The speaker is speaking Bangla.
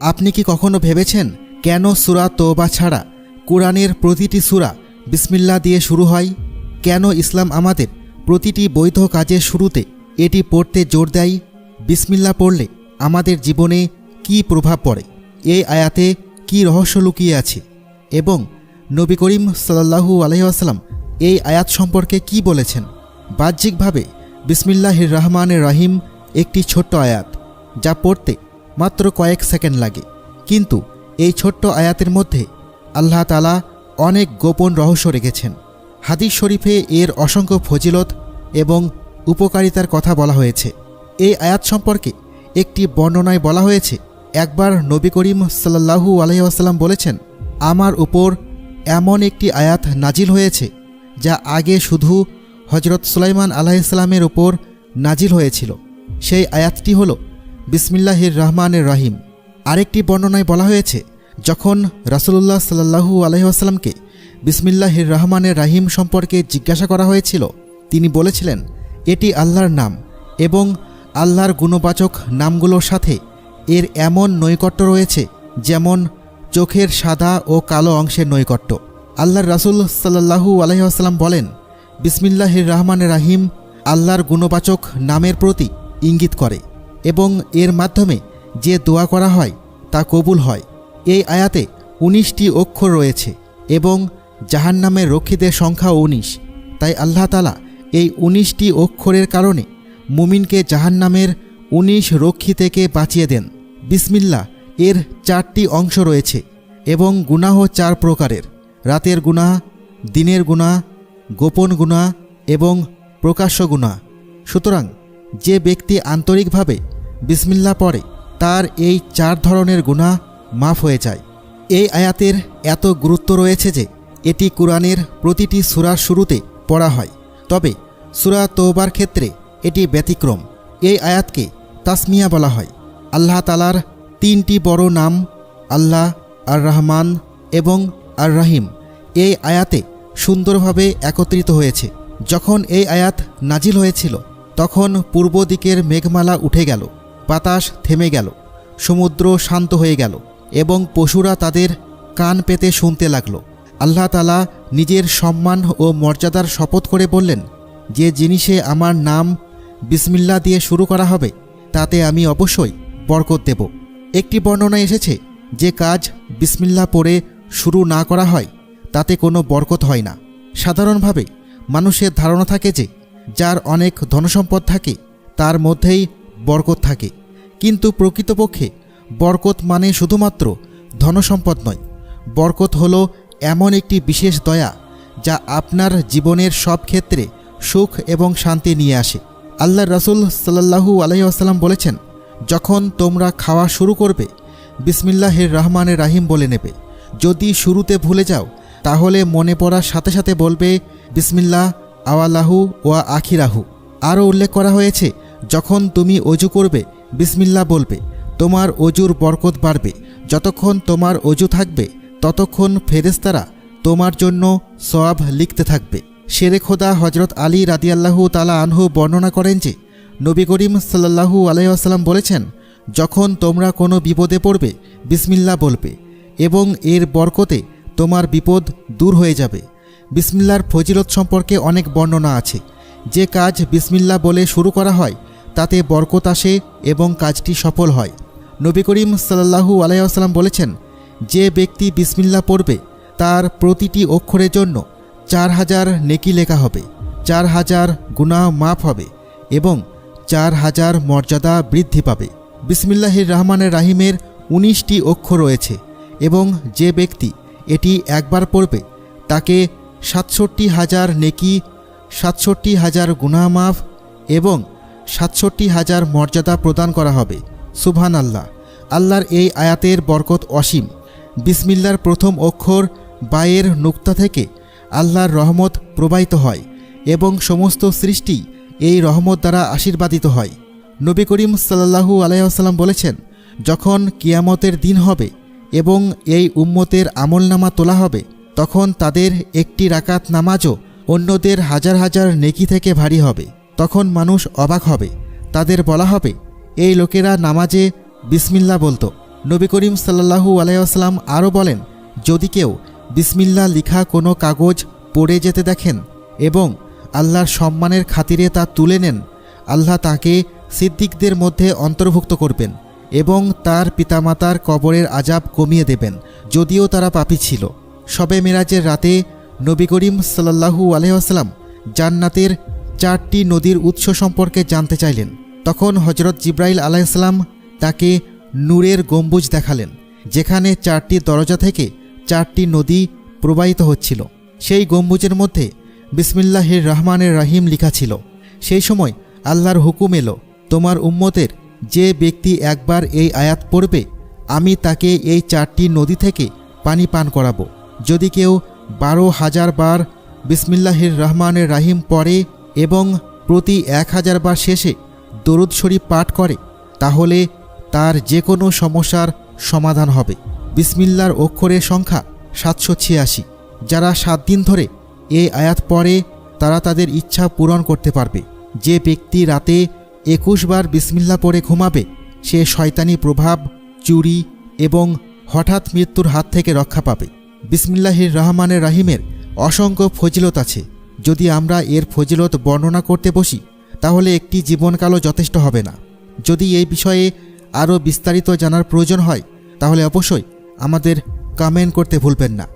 আপনি কি কখনো ভেবেছেন কেন সুরা তোবা ছাড়া কোরআনের প্রতিটি সুরা বিসমিল্লা দিয়ে শুরু হয়? কেন ইসলাম আমাদের প্রতিটি বৈধ কাজের শুরুতে এটি পড়তে জোর দেয়? বিসমিল্লা পড়লে আমাদের জীবনে কি প্রভাব পড়ে? এই আয়াতে কি রহস্য লুকিয়ে আছে? এবং নবী করিম সাল্লাহু আলহিহাসাল্লাম এই আয়াত সম্পর্কে কি বলেছেন? বাহ্যিকভাবে বিসমিল্লাহির রহমানের রাহিম একটি ছোট্ট আয়াত যা পড়তে মাত্র কয়েক সেকেন্ড লাগে। কিন্তু এই ছোট্ট আয়াতের মধ্যে আল্লাহ তালা অনেক গোপন রহস্য রেখেছেন। হাদিস শরীফে এর অসংখ্য ফজিলত এবং উপকারিতার কথা বলা হয়েছে। এই আয়াত সম্পর্কে একটি বর্ণনায় বলা হয়েছে, একবার নবী করিম সাল্লাহু আলহিহাসাল্লাম বলেছেন, আমার উপর এমন একটি আয়াত নাজিল হয়েছে, যা আগে শুধু হজরত সুলাইমান আলাইসাল্লামের ওপর নাজিল হয়েছিল। সেই আয়াতটি হল বিসমিল্লাহির রহমানের রাহিম। আরেকটি বর্ণনায় বলা হয়েছে, যখন রাসুলুল্লাহ সাল্লাহু আলহিহাসাল্লামকে বিসমিল্লাহির রহমানের রাহিম সম্পর্কে জিজ্ঞাসা করা হয়েছিল, তিনি বলেছিলেন, এটি আল্লাহর নাম এবং আল্লাহর গুণবাচক নামগুলোর সাথে এর এমন নৈকট্য রয়েছে যেমন চোখের সাদা ও কালো অংশের নৈকট্য। আল্লাহর রাসুল সাল্লাহু আলহিহাস্লাম বলেন, বিসমিল্লাহির রহমানের রাহিম আল্লাহর গুণবাচক নামের প্রতি ইঙ্গিত করে। এবং এর মাধ্যমে যে দোয়া করা হয় তা কবুল হয়। এই আয়াতে উনিশটি অক্ষর রয়েছে এবং জাহান্নামের রক্ষীদের সংখ্যা উনিশ। তাই আল্লাহ তালা এই উনিশটি অক্ষরের কারণে মুমিনকে জাহান্নামের উনিশ রক্ষী থেকে বাঁচিয়ে দেন। বিসমিল্লা এর চারটি অংশ রয়েছে এবং গুনাহ চার প্রকারের। রাতের গুণা দিনের গুণা গোপন গুণা এবং প্রকাশ্য গুণা সুতরাং যে ব্যক্তি আন্তরিকভাবে বিসমিল্লা পড়ে, তার এই চার ধরনের গুণা মাফ হয়ে যায়। এই আয়াতের এত গুরুত্ব রয়েছে যে এটি কোরআনের প্রতিটি সুরার শুরুতে পড়া হয়। তবে সুরা তৌবার ক্ষেত্রে এটি ব্যতিক্রম। এই আয়াতকে তাসমিয়া বলা হয়। আল্লাহ তালার তিনটি বড় নাম আল্লাহ আর রহমান এবং আর রাহিম এই আয়াতে সুন্দরভাবে একত্রিত হয়েছে। যখন এই আয়াত নাজিল হয়েছিল তখন পূর্ব দিকের মেঘমালা উঠে গেল, বাতাস থেমে গেল, সমুদ্র শান্ত হয়ে গেল এবং পশুরা তাদের কান পেতে শুনতে লাগল। আল্লাহ তালা নিজের সম্মান ও মর্যাদার শপথ করে বললেন, যে জিনিসে আমার নাম বিসমিল্লা দিয়ে শুরু করা হবে, তাতে আমি অবশ্যই বরকত দেব। একটি বর্ণনা এসেছে, যে কাজ বিসমিল্লা পড়ে শুরু না করা হয়, তাতে কোনো বরকত হয় না। সাধারণভাবে মানুষের ধারণা থাকে যে যার অনেক ধনসম্পদ থাকে, তার মধ্যেই বরকত থাকে। কিন্তু প্রকৃতপক্ষে বরকত মানে শুধুমাত্র ধনসম্পদ নয়, বরকত হল এমন একটি বিশেষ দয়া যা আপনার জীবনের সব ক্ষেত্রে সুখ এবং শান্তি নিয়ে আসে। আল্লাহ রসুল সাল্লাহু আলহিহাস্লাম বলেছেন, যখন তোমরা খাওয়া শুরু করবে, বিসমিল্লাহির রহমানের রাহিম বলে নেবে। যদি শুরুতে ভুলে যাও, তাহলে মনে পড়ার সাথে সাথে বলবে, বিসমিল্লাহ আওয়ালাহু ওয়া আখিরাহু। আরও উল্লেখ করা হয়েছে, যখন তুমি অজু করবে বিসমিল্লা বলবে, তোমার অজুর বরকত বাড়বে। যতক্ষণ তোমার অজু থাকবে, ততক্ষণ ফেরেস্তারা তোমার জন্য সওয়াব লিখতে থাকবে। শেরে খোদা হজরত আলী রাদিয়াল্লাহু তালা আনহু বর্ণনা করেন যে, নবী করিম সাল্লাহু আলাইসাল্লাম বলেছেন, যখন তোমরা কোনো বিপদে পড়বে বিসমিল্লা বলবে এবং এর বরকতে তোমার বিপদ দূর হয়ে যাবে। বিসমিল্লার ফজিলত সম্পর্কে অনেক বর্ণনা আছে। যে কাজ বিসমিল্লা বলে শুরু করা হয়, তাতে বরকত আসে এবং কাজটি সফল হয়। নবী করিম সাল্লাহু আলাইসাল্লাম বলেছেন, যে ব্যক্তি বিসমিল্লা পড়বে, তার প্রতিটি অক্ষরের জন্য চার হাজার নেকি লেখা হবে, চার হাজার গুনাহ মাফ হবে এবং চার হাজার মর্যাদা বৃদ্ধি পাবে। বিসমিল্লাহির রহমানের রাহিমের উনিশটি অক্ষর রয়েছে এবং যে ব্যক্তি এটি একবার পড়বে, তাকে সাতষট্টি হাজার নেকি, সাতষট্টি হাজার গুনাহ মাফ এবং সাতষট্টি হাজার মর্যাদা প্রদান করা হবে। সুবহান আল্লাহ আল্লাহর এই আয়াতের বরকত অসীম। বিসমিল্লার প্রথম অক্ষর বায়ের নুক্তা থেকে আল্লাহর রহমত প্রবাহিত হয় এবং সমস্ত সৃষ্টি এই রহমত দ্বারা আশীর্বাদিত হয়। নবী করিম সাল্লাহু আলাইসাল্লাম বলেছেন, যখন কিয়ামতের দিন হবে এবং এই উম্মতের আমলনামা তোলা হবে তখন তাদের একটি রাকাত নামাজও অন্যদের হাজার হাজার নেকি থেকে ভারী হবে। তখন মানুষ অবাক হবে। তাদের বলা হবে, এই লোকেরা নামাজে বিসমিল্লা বলতো। নবী করিম সাল্লাহু আলাইসাল্লাম আরও বলেন, যদি কেউ বিসমিল্লা লিখা কোনো কাগজ পড়ে যেতে দেখেন এবং আল্লাহর সম্মানের খাতিরে তা তুলে নেন, আল্লাহ তাকে সিদ্দিকদের মধ্যে অন্তর্ভুক্ত করবেন এবং তার পিতামাতার কবরের আজাব কমিয়ে দেবেন, যদিও তারা পাপী ছিল। সবে মেরাজের রাতে নবী করিম সাল্লাহু আলহাম জান্নাতের চারটি নদীর উৎস সম্পর্কে জানতে চাইলেন। তখন হজরত জিব্রাইল আলাইসাল্লাম তাকে নূরের গম্বুজ দেখালেন, যেখানে চারটি দরজা থেকে চারটি নদী প্রবাহিত হচ্ছিল। সেই গম্বুজের মধ্যে বিসমিল্লাহির রহমানের রাহিম লিখা ছিল, সেই সময় আল্লাহর হুকুম এলো, তোমার উম্মতের যে ব্যক্তি একবার এই আয়াত পড়বে, আমি তাকে এই চারটি নদী থেকে পানি পান করাবো। যদি কেউ বারো হাজার বার বিসমিল্লাহির রহমানের রাহিম পড়ে এবং প্রতি এক হাজার বার শেষে দরুদ শরীফ পাঠ করে, তাহলে তার যে কোনো সমস্যার সমাধান হবে। বিসমিল্লার অক্ষরের সংখ্যা সাতশো ছিয়াশি। যারা সাত দিন ধরে এই আয়াত পড়ে, তারা তাদের ইচ্ছা পূরণ করতে পারবে। যে ব্যক্তি রাতে একুশ বার বিসমিল্লা পড়ে ঘুমাবে, সে শয়তানি প্রভাব, চুরি এবং হঠাৎ মৃত্যুর হাত থেকে রক্ষা পাবে। বিসমিল্লাহির রহমানের রাহিমের অসংখ্য ফজিলত আছে। যদি আমরা এর ফজিলত বর্ণনা করতে বসি, তাহলে একটি জীবনকালও যথেষ্ট হবে না। যদি এই বিষয়ে আরও বিস্তারিত জানার প্রয়োজন হয়, তাহলে অবশ্যই আমাদের কমেন্ট করতে ভুলবেন না।